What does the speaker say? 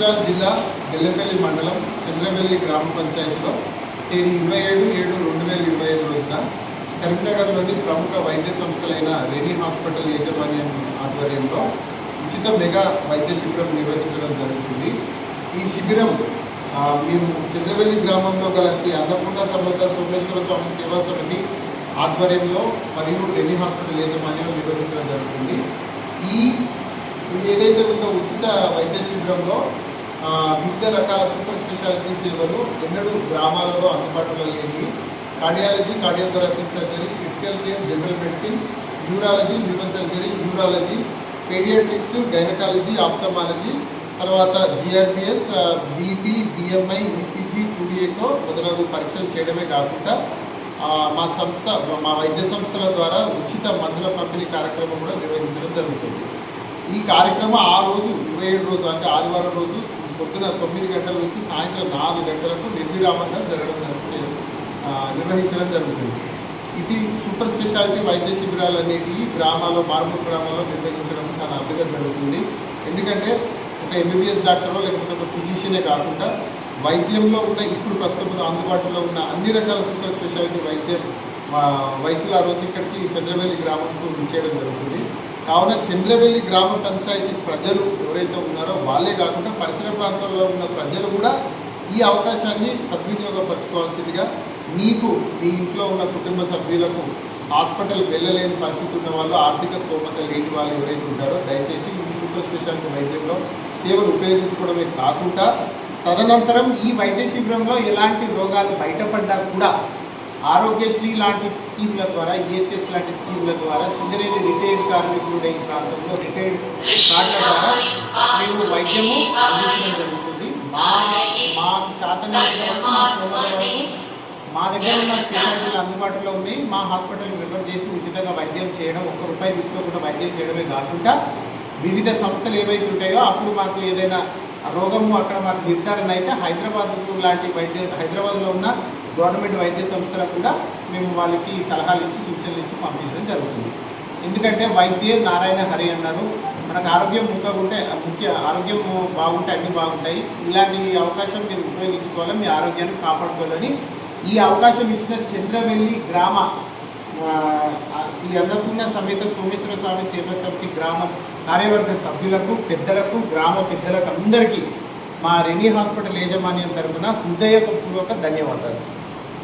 మంచిర్యాల జిల్లా బెల్లంపల్లి మండలం చంద్రవెల్లి గ్రామ పంచాయతీలో తేదీ ఇరవై ఏడు ఏడు రెండు వేల ఇరవై ఐదు రోజున కరీంనగర్లోని ప్రముఖ వైద్య సంస్థలైన రెనీ హాస్పిటల్ యాజమాన్యం ఆధ్వర్యంలో ఉచిత మెగా వైద్య శిబిరం నిర్వహించడం జరుగుతుంది. ఈ శిబిరం మేము చంద్రవెల్లి గ్రామంలో గల శ్రీ అన్నపూర్ణ సమేత సోమేశ్వర స్వామి సేవా సమితి ఆధ్వర్యంలో మరియు రెనీ హాస్పిటల్ యాజమాన్యం నిర్వహించడం జరుగుతుంది. ఈ ఏదైతే ఉందో ఉచిత వైద్య శిబిరంలో వివిధ రకాల సూపర్ స్పెషాలిటీ సేవలు ఎన్నడూ గ్రామాలలో అందుబాటులో లేని cardiology cardiothoracic surgery critical care general medicine neurology neurosurgery neurology paediatrics gynaecology ophthalmology తర్వాత GRPS BP BMI ECG two D echo మొదలగు పరీక్షలు చేయడమే కాకుండా మా సంస్థ మా వైద్య సంస్థల ద్వారా ఉచిత మందుల పంపిణీ కార్యక్రమం కూడా నిర్వహించడం జరుగుతుంది. ఈ కార్యక్రమం ఆ రోజు ఇరవై ఏడు రోజు అంటే ఆదివారం రోజు పొద్దున తొమ్మిది గంటల నుంచి సాయంత్రం నాలుగు గంటలకు నిర్విరామంగా జరగడం నిర్వహించడం జరుగుతుంది. ఇది సూపర్ స్పెషాలిటీ వైద్య శిబిరాలు అనేటివి గ్రామాల్లో మారుమూల గ్రామాల్లో నిర్వహించడం చాలా అర్థంగా జరుగుతుంది. ఎందుకంటే ఒక ఎంబీబీఎస్ డాక్టరో లేకపోతే ఒక ఫిజిషియనే కాకుండా వైద్యంలో ఉన్న ఇప్పుడు ప్రస్తుతం అందుబాటులో ఉన్న అన్ని రకాల సూపర్ స్పెషాలిటీ వైద్యం వైద్యులు ఆ రోజు ఇక్కడికి చంద్రవేలి గ్రామంకు చేయడం జరుగుతుంది. కావున చంద్రవెల్లి గ్రామ పంచాయతీ ప్రజలు ఎవరైతే ఉన్నారో వాళ్ళే కాకుండా పరిసర ప్రాంతాల్లో ఉన్న ప్రజలు కూడా ఈ అవకాశాన్ని సద్వినియోగపరచుకోవాల్సిందిగా మీకు మీ ఇంట్లో ఉన్న కుటుంబ సభ్యులకు హాస్పిటల్ వెళ్ళలేని పరిస్థితి ఉన్న వాళ్ళు ఆర్థిక స్తోమత లేని వాళ్ళు ఎవరైతే ఉంటారో దయచేసి ఈ సూపర్ స్పెషాలిటీ వైద్యంలో సేవలు ఉపయోగించుకోవడమే కాకుండా తదనంతరం ఈ వైద్య శిబిరంలో ఎలాంటి రోగాలు బయటపడ్డా కూడా ఆరోగ్యశ్రీ లాంటి స్కీమ్ల ద్వారా ఈహెచ్ఎస్ లాంటి స్కీమ్ల ద్వారా సింగరేణి రిటైర్డ్ కార్మికులు ఈ ప్రాంతంలో రిటైర్డ్ కార్డుల ద్వారా మేము వైద్యము అందించడం జరుగుతుంది. మా మాకు చేతనైనంత వరకు మా మా దగ్గర ఉన్న స్పెషాలిటీలు అందుబాటులో ఉంది మా హాస్పిటల్ రిఫర్ చేసి ఉచితంగా వైద్యం చేయడం ఒక్క రూపాయి తీసుకోకుండా వైద్యం చేయడమే కాకుండా వివిధ సంస్థలు ఏవైతే ఉంటాయో అప్పుడు మాకు ఏదైనా రోగము అక్కడ మాకు నిర్ధారణ అయితే హైదరాబాద్ లాంటి వైద్య హైదరాబాద్లో ఉన్న గవర్నమెంట్ వైద్య సంస్థలకు కూడా మేము వాళ్ళకి సలహాలు ఇచ్చి సూచనలు ఇచ్చి పంపించడం జరుగుతుంది. ఎందుకంటే వైద్యే నారాయణ హరి అన్నారు. మనకు ఆరోగ్యం ముఖ్యకుంటే ముఖ్య ఆరోగ్యం బాగుంటే అన్నీ బాగుంటాయి. ఇలాంటి అవకాశం మీరు ఉపయోగించుకోవాలి మీ ఆరోగ్యాన్ని కాపాడుకోవాలని. ఈ అవకాశం ఇచ్చిన చంద్రవెల్లి గ్రామ శ్రీ అన్నపూర్ణ సమేత సోమేశ్వర స్వామి సేవా సమితి గ్రామ కార్యవర్గ సభ్యులకు పెద్దలకు గ్రామ పెద్దలకు అందరికీ మా రెనీ హాస్పిటల్ యాజమాన్యం తరఫున హృదయపూర్వక ధన్యవాదాలు.